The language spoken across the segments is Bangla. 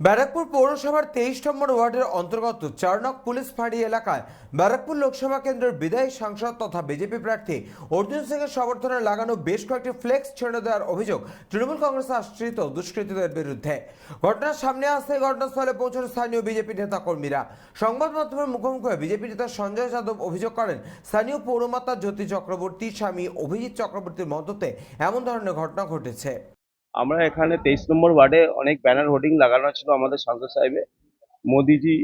ব্যারাকপুর পৌরসভার তেইশ নম্বর ওয়ার্ডের অন্তর্গত চারনক পুলিশ ফাঁড়ি এলাকায় ব্যারাকপুর লোকসভা কেন্দ্রের বিদায়ী সাংসদ তথা বিজেপি প্রার্থী অর্জুন সিংয়ের সমর্থনে লাগানো বেশ কয়েকটি ফ্লেক্স ছেড়ে দেওয়ার অভিযোগ তৃণমূল কংগ্রেস আশ্রিত দুষ্কৃতীদের বিরুদ্ধে। ঘটনার সামনে আসতে ঘটনাস্থলে পৌঁছানো স্থানীয় বিজেপি নেতা কর্মীরা। সংবাদ মাধ্যমের মুখোমুখি বিজেপি নেতা সঞ্জয় যাদব অভিযোগ করেন, স্থানীয় পৌরমাতা জ্যোতি চক্রবর্তী, স্বামী অভিজিৎ চক্রবর্তীর মদতে এমন ধরনের ঘটনা ঘটেছে। আমরা এখানে তেইশ নম্বর ওয়ার্ডে অনেক ব্যানার হোর্ডিং লাগানো ছিল আমাদের সাংসদ সাহেবে মোদিজি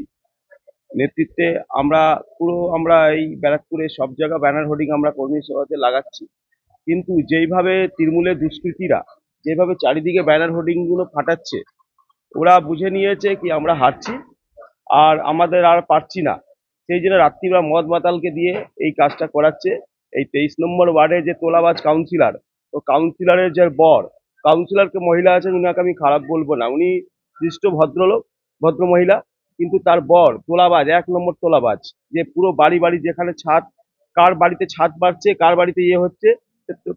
নেতৃত্বে আমরা পুরো আমরা এই ব্যারাকপুরে সব জায়গা ব্যানার হোর্ডিং আমরা কর্মী সভাতে লাগাচ্ছি। কিন্তু যেইভাবে তৃণমূলের দুষ্কৃতীরা যেভাবে চারিদিকে ব্যানার হোর্ডিংগুলো ফাটাচ্ছে, ওরা বুঝে নিয়েছে কি আমরা হারছি আর আমাদের আর পারছি না। সেই জন্য রাত্রিবেলা মদ মাতালকে দিয়ে এই কাজটা করাচ্ছে। এই তেইশ নম্বর ওয়ার্ডে যে তোলাবাজ কাউন্সিলর তো কাউন্সিলরের যে বর কাউন্সিলরকে মহিলা আছেন, উনাকে আমি খারাপ বলব না। উনি সৃষ্ট ভদ্রলোক, ভদ্র মহিলা, কিন্তু তার বর তোলাবাজ, এক নম্বর তোলাবাজ, যে পুরো বাড়ি বাড়ি যেখানে ছাদ, কার বাড়িতে ছাদ বাড়ছে, কার বাড়িতে ইয়ে হচ্ছে,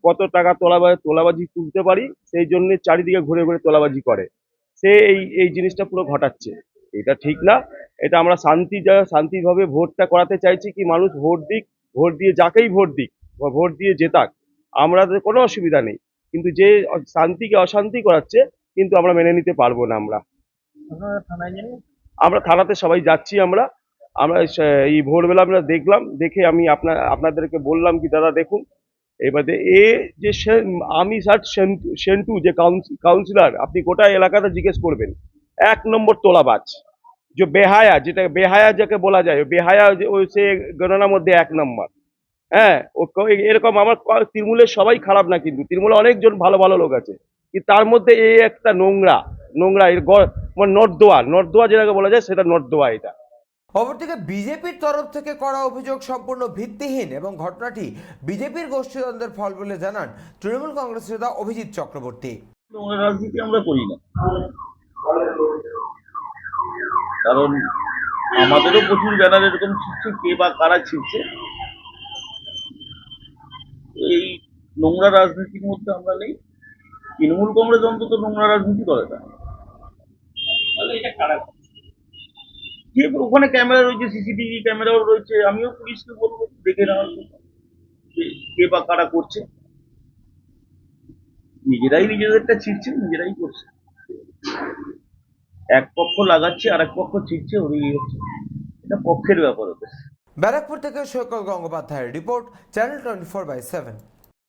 কত টাকা তোলাবাজ, তোলাবাজি তুলতে পারি, সেই জন্য চারিদিকে ঘুরে ঘুরে তোলাবাজি করে। সে এই এই জিনিসটা পুরো ঘটাচ্ছে। এটা ঠিক না। এটা আমরা শান্তি যা- শান্তিভাবে ভোটটা করাতে চাইছি কি মানুষ ভোট দিক, ভোট দিয়ে যাকেই ভোট দিক ভোট দিয়ে জেতাক আমরা কোনো অসুবিধা নেই। কিন্তু যে শান্তিকে অশান্তি করাচ্ছে কিন্তু আমরা মেনে নিতে পারব না আমরা। আমরা থানাতে সবাই যাচ্ছি আমরা। আমরা এই ভোরবেলা আমরা দেখলাম দেখে আমি আপনার আপনাদেরকে বললাম কি দাদা দেখুন এবারে এ যে আমি স্যার সেন্টু সেন্টু যে কাউন্সিলর আপনি গোটা এলাকাতে জিজ্ঞেস করবেন। এক নম্বর তোলাবাজ যে বেহায়া যেটা বেহায়া যাকে বলা যায় বেহায়া যে ওই সে গণনার মধ্যে এক নম্বর। হ্যাঁ ও এরকম আমার তৃণমূলের সবাই খারাপ না কিন্তু। তৃণমূলে অনেকজন ভালো ভালো লোক আছে। তার মধ্যে এই একটা নোংরা নোংরা এর মানে নর্দোয়া নর্দোয়া যেটাকে বলা যায় সেটা নর্দোয়া এটা। অপরদিকে বিজেপির তরফ থেকে করা অভিযোগ সম্পূর্ণ ভিত্তিহীন এবং ঘটনাটি বিজেপির গোষ্ঠীদ্বন্দ্বের ফল বলে জানান তৃণমূল কংগ্রেস নেতা অভিজিৎ চক্রবর্তী। রাজনীতি আমরা করি না। কারণ আমাদেরও প্রচুর ব্যানার এরকম ছিটছে কে বা কারা ছিটছে এই নোংরা রাজনীতির মধ্যে আমরা নেই। তৃণমূল কংগ্রেস অন্তত নোংরা রাজনীতি করে না। তাহলে এটা কারা করে? যে ওখানে ক্যামেরা রয়েছে সিসিটিভি ক্যামেরাও রয়েছে আমিও পুলিশকে বলব দেখে নেওয়ার জন্য। কে বা কারা করছে। নিজেরাই নিজেদেরটা ছিটছে নিজেরাই করছে। এক পক্ষ লাগাচ্ছে আর এক পক্ষ ছিটছে ওই হচ্ছে। এটা পক্ষের ব্যাপার ওদের ব্যারাকপুর থেকে সৈকত গঙ্গোপাধ্যায়ের report channel twenty four by seven.